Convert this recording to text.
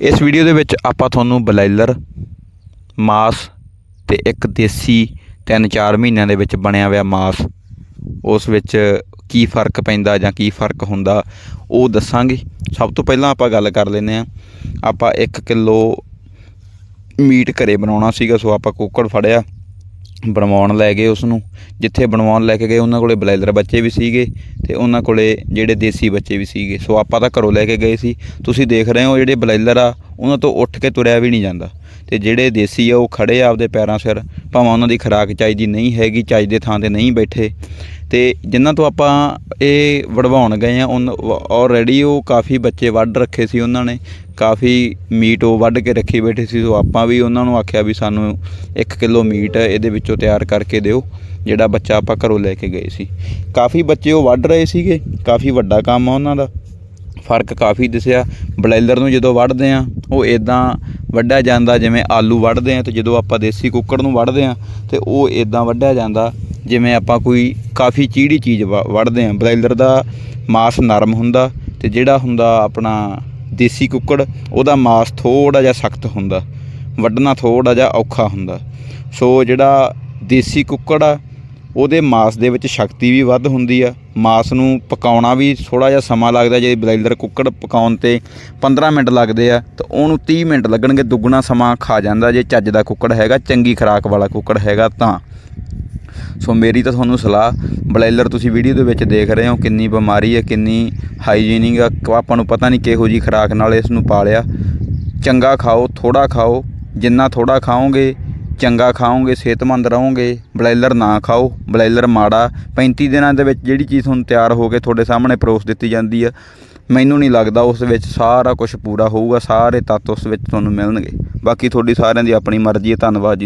ਇਸ ਵੀਡੀਓ ਦੇ ਵਿੱਚ ਆਪਾਂ ਤੁਹਾਨੂੰ ਬਲੈਲਰ ਮਾਸ ਤੇ ਇੱਕ ਦੇਸੀ 3-4 ਮਹੀਨਿਆਂ ਦੇ ਵਿੱਚ ਬਣਿਆ ਹੋਇਆ ਮਾਸ, ਉਸ ਵਿੱਚ ਕੀ ਫ਼ਰਕ ਪੈਂਦਾ ਜਾਂ ਕੀ ਫ਼ਰਕ ਹੁੰਦਾ, ਉਹ ਦੱਸਾਂਗੇ। ਸਭ ਤੋਂ ਪਹਿਲਾਂ ਆਪਾਂ ਗੱਲ ਕਰ ਲੈਂਦੇ ਆ ਆਪਾਂ 1 ਕਿਲੋ ਮੀਟ ਘਰੇ ਬਣਾਉਣਾ ਸੀਗਾ, ਸੋ ਆਪਾਂ ਕੁੱਕੜ ਫੜਿਆ। ਬਣਵਾਉਣ ਲੈ ਗਏ ਉਸ ਨੂੰ ਜਿੱਥੇ ਬਣਵਾਉਣ ਲੈ ਕੇ ਗਏ, ਉਹਨਾਂ ਕੋਲੇ ਬਲੈਲਰ ਬੱਚੇ ਵੀ ਸੀਗੇ ਤੇ ਉਹਨਾਂ ਕੋਲੇ ਜਿਹੜੇ ਦੇਸੀ ਬੱਚੇ ਵੀ ਸੀਗੇ। ਸੋ ਆਪਾਂ ਤਾਂ ਘਰੋਂ ਲੈ ਕੇ ਗਏ ਸੀ। ਤੁਸੀਂ ਦੇਖ ਰਹੇ ਹੋ ਜਿਹੜੇ ਬਲੈਲਰ ਆ, ਉਹਨਾਂ ਤੋਂ ਉੱਠ ਕੇ ਤੁਰਿਆ ਵੀ ਨਹੀਂ ਜਾਂਦਾ। ਤੇ ਜਿਹੜੇ ਦੇਸੀ ਆ, ਉਹ ਖੜੇ ਆ ਆਪਦੇ ਪੈਰਾਂ ਸਿਰ। ਭਾਵੇਂ ਉਹਨਾਂ ਦੀ ਖੁਰਾਕ ਚਾਹੀਦੀ ਨਹੀਂ ਹੈਗੀ, ਚਾਹੀਦੇ ਦੇ ਥਾਂ ਤੇ ਨਹੀਂ ਬੈਠੇ। ਤੇ ਜਿਨ੍ਹਾਂ ਤੋਂ ਆਪਾਂ ਇਹ ਵੜਵਾਉਣ ਗਏ ਆ ਆਲਰੇਡੀ ਉਹ ਕਾਫੀ ਬੱਚੇ ਵੱਢ ਰੱਖੇ ਸੀ ਉਹਨਾਂ ਨੇ। ਕਾਫੀ ਮੀਟ ਉਹ ਵੱਢ ਕੇ ਰੱਖੀ ਬੈਠੇ ਸੀ, ਸੋ ਆਪਾਂ ਵੀ ਉਹਨਾਂ ਨੂੰ ਆਖਿਆ ਵੀ ਸਾਨੂੰ 1 ਕਿਲੋ ਮੀਟ ਇਹਦੇ ਵਿੱਚੋਂ ਤਿਆਰ ਕਰਕੇ ਦਿਓ, ਜਿਹੜਾ ਬੱਚਾ ਆਪਾਂ ਘਰੋਂ ਲੈ ਕੇ ਗਏ ਸੀ। ਕਾਫੀ ਬੱਚੇ ਉਹ ਵੱਢ ਰਹੇ ਸੀਗੇ, ਕਾਫੀ ਵੱਡਾ ਕੰਮ ਆ ਉਹਨਾਂ ਦਾ। ਫ਼ਰਕ ਕਾਫੀ ਦਿਸਿਆ। ਬਲੈਲਰ ਨੂੰ ਜਦੋਂ ਵੱਢਦੇ ਆ ਉਹ ਇਦਾਂ ਵੱਢਿਆ ਜਾਂਦਾ, ਜਿਵੇਂ ਆਲੂ ਵੱਢਦੇ ਆ ਤੇ ਜਦੋਂ ਆਪਾਂ ਦੇਸੀ ਕੁੱਕੜ ਨੂੰ ਵੱਢਦੇ ਆ ਤੇ ਉਹ ਇਦਾਂ ਵੱਢਿਆ ਜਾਂਦਾ, ਜਿਵੇਂ ਆਪਾਂ ਕੋਈ ਕਾਫੀ ਚੀੜੀ ਚੀਜ਼ ਵ- ਵੱਢਦੇ ਆ। ਬਲੈਲਰ ਦਾ ਮਾਸ ਨਰਮ ਹੁੰਦਾ ਤੇ ਜਿਹੜਾ ਹੁੰਦਾ ਆਪਣਾ ਦੇਸੀ ਕੁੱਕੜ, ਉਹਦਾ ਮਾਸ ਥੋੜਾ ਜਿਹਾ ਸਖਤ ਹੁੰਦਾ, ਵੱਢਣਾ ਥੋੜਾ ਜਿਹਾ ਔਖਾ ਹੁੰਦਾ। ਸੋ ਜਿਹੜਾ ਦੇਸੀ ਕੁੱਕੜ ਆ ਉਹਦੇ ਮਾਸ ਦੇ ਵਿੱਚ ਸ਼ਕਤੀ ਵੀ ਵੱਧ ਹੁੰਦੀ ਆ। ਮਾਸ ਨੂੰ ਪਕਾਉਣਾ ਵੀ ਥੋੜਾ ਜਿਹਾ ਸਮਾਂ ਲੱਗਦਾ, ਜੇ ਬਲੈਲਰ ਕੁੱਕੜ ਪਕਾਉਣ ਤੇ 15 ਮਿੰਟ ਲੱਗਦੇ ਆ, ਤਾਂ ਉਹਨੂੰ 30 ਮਿੰਟ ਲੱਗਣਗੇ, ਦੁੱਗਣਾ ਸਮਾਂ ਖਾ ਜਾਂਦਾ ਜੇ ਚੱਜ ਦਾ ਕੁੱਕੜ ਹੈਗਾ, ਚੰਗੀ ਖੁਰਾਕ ਵਾਲਾ ਕੁੱਕੜ ਹੈਗਾ ਤਾਂ। ਸੋ ਮੇਰੀ ਤਾਂ ਤੁਹਾਨੂੰ ਸਲਾਹ ਬਲੈਲਰ ਤੁਸੀਂ ਵੀਡੀਓ ਦੇ ਵਿੱਚ ਦੇਖ ਰਹੇ ਹੋ, ਕਿੰਨੀ ਬਿਮਾਰੀ ਹੈ ਕਿੰਨੀ ਹਾਈਜੀਨਿਕ ਆ ਆਪਾਂ ਨੂੰ ਪਤਾ ਨਹੀਂ ਕਿਹੋ ਜੀ ਖੁਰਾਕ ਨਾਲ ਇਸ ਨੂੰ ਪਾਲਿਆ। ਚੰਗਾ ਖਾਓ ਥੋੜਾ ਖਾਓ, ਜਿੰਨਾ ਥੋੜਾ ਖਾਓਗੇ ਚੰਗਾ ਖਾਓਗੇ, ਸਿਹਤਮੰਦ ਰਹੋਗੇ, ਬਲੈਲਰ ਨਾ ਖਾਓ, ਬਲੈਲਰ ਮਾੜਾ। 35 ਦਿਨਾਂ ਦੇ ਵਿੱਚ ਜਿਹੜੀ ਚੀਜ਼ ਤੁਹਾਨੂੰ ਤਿਆਰ ਹੋ ਕੇ ਤੁਹਾਡੇ ਸਾਹਮਣੇ ਪਰੋਸ ਦਿੱਤੀ ਜਾਂਦੀ ਆ, ਮੈਨੂੰ ਨਹੀਂ ਲੱਗਦਾ ਉਸ ਵਿੱਚ ਸਾਰਾ ਕੁਝ ਪੂਰਾ ਹੋਊਗਾ, ਸਾਰੇ ਤੱਤ ਉਸ ਵਿੱਚ ਤੁਹਾਨੂੰ ਮਿਲਣਗੇ। ਬਾਕੀ ਤੁਹਾਡੀ ਸਾਰਿਆਂ ਦੀ ਆਪਣੀ ਮਰਜ਼ੀ ਹੈ, ਧੰਨਵਾਦ ਜੀ।